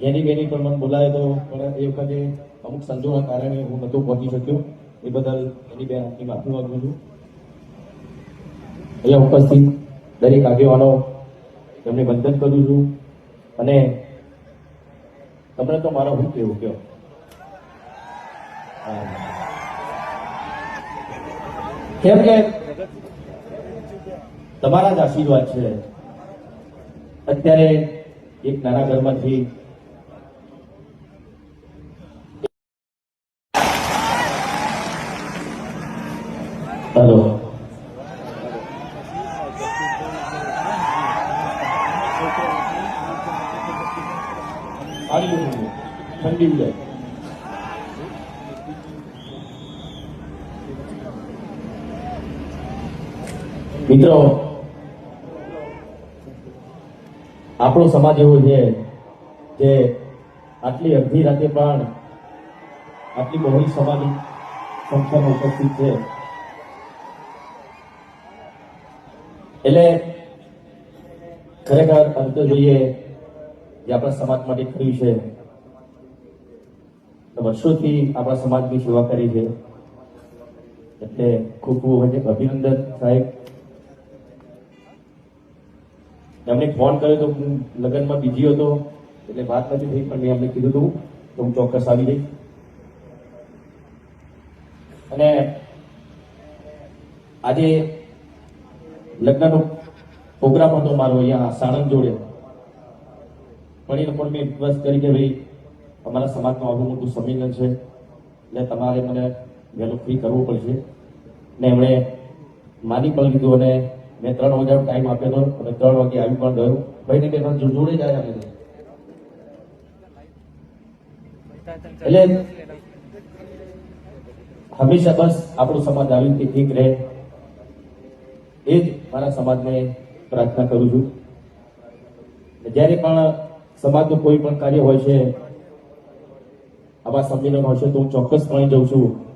જેની બેની પણ મને બોલાવે તો પણ એ વખતે અમુક સંજોગના કારણે હું નહોતો પહોંચી શક્યો. એ બદલ એની બેન આપની માફી માંગુ છું. અહીંયા ઉપસ્થિત દરેક આગેવાનો તેમને વંદન કરું છું. અને તમને તો મારો હું કેવું કયો? કેમ કે તમારા જ આશીર્વાદ છે. અત્યારે એક નાના ઘરમાંથી હલો. ઠંડી ઉડે મિત્રો આપણો સમાજ એવો છે જે આટલી અડધી રાતે પણ આટલી બહોળી સમાજ સંખ્યામાં ઉપસ્થિત છે. એટલે ખરેખર અંતે જોઈએ જે આપણા સમાજ માટે કર્યું છે. વર્ષોથી આપણા સમાજની સેવા કરી છે. એટલે ખૂબ ખૂબ અભિનંદન સાહેબ. એમને ફોન કર્યો તો હું લગ્નમાં બીજી હતો, એટલે વાત નથી થઈ, પણ મેં એમને કીધું હતું તો હું ચોક્કસ આવી જઈશ. અને આજે લગ્નનો પ્રોગ્રામ હતો મારો અહીંયા સાણંદ જોડે. પણ એ લોકોને મેં રિક્વેસ્ટ કરી કે ભાઈ, અમારા સમાજનું આવું મોટું સંમેલન છે, એટલે તમારે મને વહેલું ફ્રી કરવું પડશે. ને એમણે માની પણ લીધું અને મેં ત્રણ વાગ્યાનો ટાઈમ આપ્યો હતો અને ત્રણ વાગે આવી પણ ગયો. ભાઈ ને બે ત્રણ જોડે જ આવ્યા અમે એટલે હંમેશા બસ આપણો સમાજ આવી રીતે ઠીક રહે. એ જ મારા સમાજને પ્રાર્થના કરું છું. જ્યારે પણ સમાજનું કોઈ પણ કાર્ય હોય છે આવા સંમેલન હોય છે, તો હું ચોક્કસપણે જઉં છું.